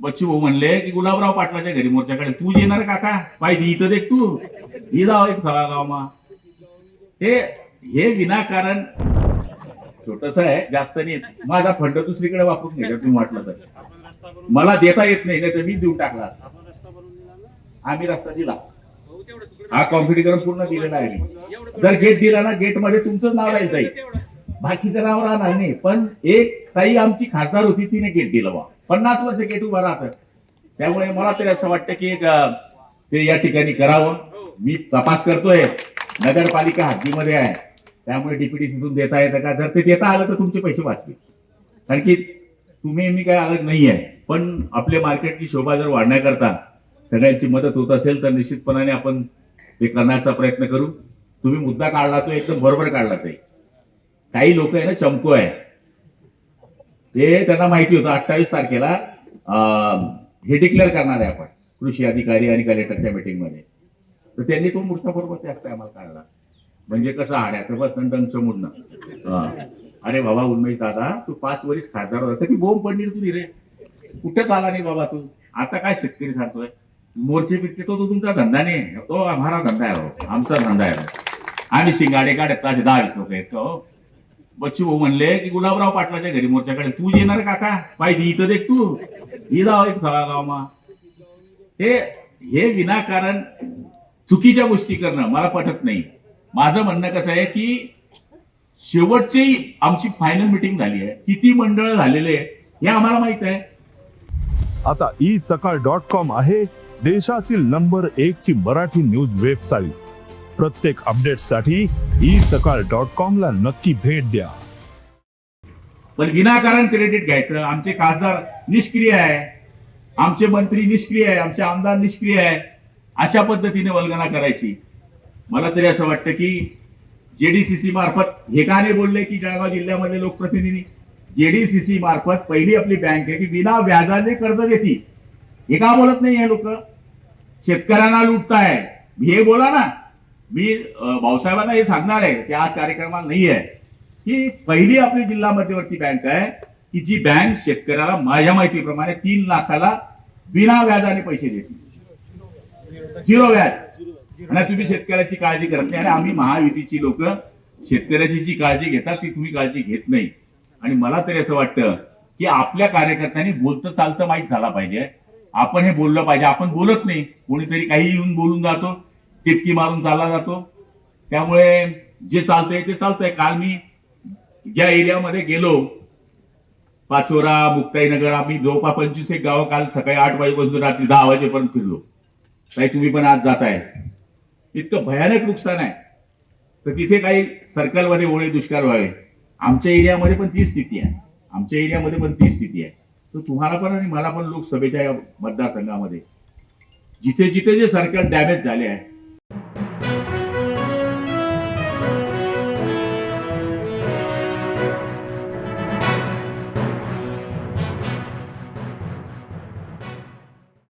बच्चू भाऊ म्हणले की गुलाबराव पाटलाच्या घरी मोर्चाकडे. तू येणार काका पाहिजे इथं देख तू. ही जाव एक सगळा गावमा. हे हे विनाकारण छोटस आहे जास्त नाही माझा फंड दुसरीकडे वापरून घ्यायचा तुम्ही म्हटलं तर. मला देता येत नाही नाही तर मी देऊन टाकला आम्ही रस्ता दिला. हा कॉम्पिटिकरण पूर्ण दिलेला आहे. जर गेट दिला ना गेटमध्ये तुमचं नाव राहील जाईल बाकीचं नाव राहणार नाही. पण एक ताई आमची खासदार होती तिने गेट दिलं बा पन्नास वर्ष गेट उभा राहत. त्यामुळे मला तरी असं वाटतं की एक, ते या ठिकाणी करावं. मी तपास करतोय. नगरपालिका हद्दीमध्ये आहे. त्यामुळे डीपीडीसीतून देता येतं का? जर ते देता आलं तर तुमचे पैसे वाचतील. कारण की तुम्ही मी काय अलग नाही आहे. पण आपल्या मार्केटची शोभा जर वाढण्याकरता सगळ्यांची मदत होत असेल तर निश्चितपणाने आपण ते करण्याचा प्रयत्न करू. तुम्ही मुद्दा काढला तो एकदम बरोबर काढला ते काही लोक आहे ना चमको आहे. ते त्यांना माहिती होतं. अठ्ठावीस तारखेला अं, हे डिक्लेअर करणार आहे आपण कृषी अधिकारी आणि कलेक्टरच्या मीटिंगमध्ये तर त्यांनी तो मूर्छा बरोबर त्याच आम्हाला काढला. म्हणजे कसं आण्याचं बस दंड मुडणं. अरे बाबा उन्मेश दादा तू पाच वरीस खासदार होता ती बोंब पडली तू तुझी रे? कुठे चाला नाही बाबा तू? आता काय शेतकरी सांगतोय? मोर्चे बिरचे तो तो तुमचा धंदा नाही. तो आम्हाला धंदा आहे हो. आमचा धंदा आहे. आम्ही शिंगाडे काढत असे दहा वीस लोक आहेत हो. का बच्चू भाऊ म्हणले की गुलाबराव पाटलाच्या घरी मोर्चाकडे. तू येणार काका? पाहिजे इथं देख तू. ही जाव एक सगळा गावमा. हे हे विनाकारण चुकीच्या गोष्टी करणं मला पटत नाही. माझं म्हणणं कसं आहे की शेवटची आमची फायनल मिटिंग झाली आहे. किती मंडळ झालेले आहे हे आम्हाला माहीत आहे. आता ई सकाळ डॉट कॉम आहे देशातील नंबर एक ची मराठी न्यूज वेबसाईट प्रत्येक अपडेटसाठी ई सकाळ डॉट कॉम ला नक्की भेट द्या. पण विनाकारण क्रेडिट घ्यायचं. आमचे खासदार निष्क्रिय आहे. आमचे मंत्री निष्क्रिय आहे. आमचे आमदार निष्क्रिय आहे. अशा पद्धतीने वल्गना करायची. मला तरी असं वाटतं की जेडीसीसी मार्फत हे का नाही बोलले की जळगाव जिल्ह्यामध्ये लोकप्रतिनिधी? जेडीसीसी मार्फत पहिली आपली बँक आहे की विना व्याजाने कर्ज देते हे का बोलत नाही हे लोक? शेतकऱ्यांना लुटताय. हे बोला ना. मी भाऊसाहेबांना हे सांगणार आहे की आज कार्यक्रमाला नाही आहे. की पहिली आपली जिल्हा मध्यवर्ती बँक आहे. की जी बँक शेतकऱ्याला माझ्या माहितीप्रमाणे तीन लाखाला बिना व्याजाने पैसे देते. झिरो व्याज. आणि तुम्ही शेतकऱ्याची काळजी करत नाही. आणि आम्ही महायुतीची लोक शेतकऱ्याची जी काळजी घेतात ती तुम्ही काळजी घेत नाही. आणि मला तरी असं वाटतं की आपल्या कार्यकर्त्यांनी बोलतं चालतं माहीत झाला पाहिजे. आपण हे बोललं पाहिजे. आपण बोलत नाही. कोणीतरी काही येऊन बोलून जातो. टिटकी मारून चालला जातो. त्यामुळे जे चालतंय ते चालतंय. काल मी ज्या एरियामध्ये गेलो. पाचोरा मुक्ताईनगर आम्ही जवळपास पंचवीस एक गावं काल सकाळी आठ वाजेपासून रात्री दहा वाजेपर्यंत फिरलो. काही तुम्ही पण आज जाताय. इतकं भयानक नुकसान आहे. तर तिथे काही सर्कलमध्ये ओळे दुष्काळ व्हावे. आमच्या एरियामध्ये पण ती स्थिती आहे. आमच्या एरियामध्ये पण ती स्थिती आहे. तर तुम्हाला पण आणि मला पण लोकसभेच्या या मतदारसंघामध्ये जिथे जिथे जे सर्कल डॅमेज झाले आहे